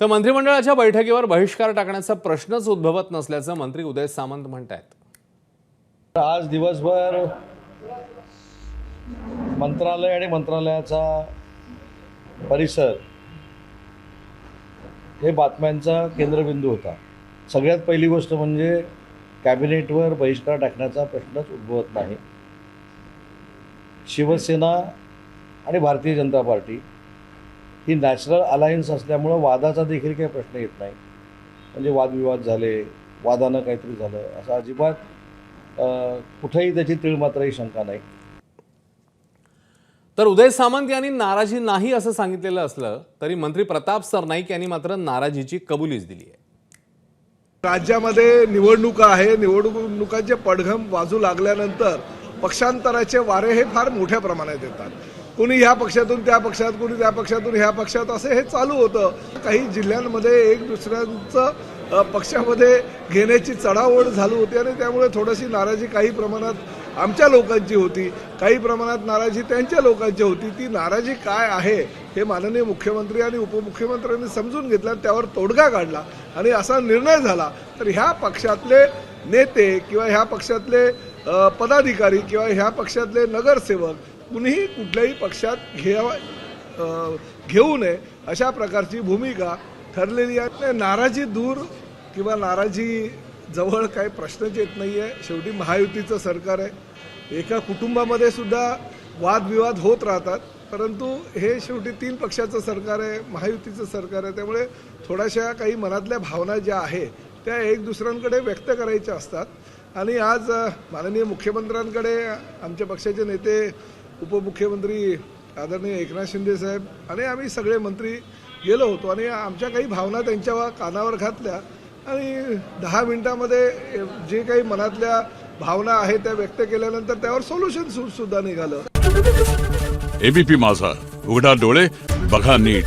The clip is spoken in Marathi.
तर मंत्रिमंडळाच्या बैठकीवर बहिष्कार टाकण्याचा प्रश्नच उद्भवत नसल्याचं मंत्री उदय सामंत म्हणत आहेत आज दिवसभर मंत्रालय आणि मंत्रालयाचा परिसर हे बातम्यांचा केंद्रबिंदू होता. सगळ्यात पहिली गोष्ट म्हणजे कॅबिनेटवर बहिष्कार टाकण्याचा प्रश्नच उद्भवत नाही. शिवसेना आणि भारतीय जनता पार्टी ही नॅचरल अलायन्स असल्यामुळं वादाचा देखील काही प्रश्न येत नाही. म्हणजे वादविवाद झाले वादानं काहीतरी झालं असं अजिबात कुठेही त्याची तिळमात्रही शंका नाही. तर उदय सामंत यांनी नाराजी नाही असं सांगितलेलं असलं तरी मंत्री प्रताप सरनाईक यांनी मात्र नाराजीची कबुलीच दिली आहे. राज्यामध्ये निवडणुका आहे निवडणुकांचे पडघम वाजू लागल्यानंतर पक्षांतराचे वारे हे फार मोठ्या प्रमाणात येतात. कुणी ह्या पक्षातून त्या पक्षात कुणी त्या पक्षातून ह्या पक्षात असं हे चालू होतं. काही जिल्ह्यांमध्ये एक दुसऱ्यांचं पक्षामध्ये घेण्याची चढाओढ झाली होती आणि त्यामुळे थोडीशी नाराजी काही प्रमाणात आमच्या लोकांची होती. काही प्रमाणात नाराजी त्यांच्या लोकांची होती. ती नाराजी काय आहे हे माननीय मुख्यमंत्री आणि उपमुख्यमंत्र्यांनी समजून घेतलं आणि त्यावर तोडगा काढला आणि असा निर्णय झाला. तर ह्या पक्षातले नेते किंवा ह्या पक्षातले पदाधिकारी किंवा ह्या पक्षातले नगरसेवक कुणीही कुठल्याही पक्षात घ्यावा घेऊ नये अशा प्रकारची भूमिका ठरलेली आहे. नाराजी दूर किंवा नाराजी जवळ काही प्रश्नच येत नाही आहे शेवटी महायुतीचं सरकार आहे. एका कुटुंबामध्ये सुद्धा वादविवाद होत राहतात. परंतु हे शेवटी तीन पक्षाचं सरकार आहे महायुतीचं सरकार आहे. त्यामुळे थोड्याशा काही मनातल्या भावना ज्या आहे त्या एक दुसऱ्यांकडे व्यक्त करायच्या असतात. आणि आज माननीय मुख्यमंत्र्यांकडे आमच्या पक्षाचे नेते उपमुख्यमंत्री आदरणीय एकनाथ शिंदे साहेब आणि आम्ही सगळे मंत्री गेलो होतो आणि आमच्या काही भावना त्यांच्या कानावर घातल्या आणि दहा मिनटामध्ये जे काही मनातल्या भावना आहेत त्या व्यक्त केल्यानंतर त्यावर सोल्युशन सुद्धा निघालं. एबीपी माझा. उघडा डोळे बघा नीट.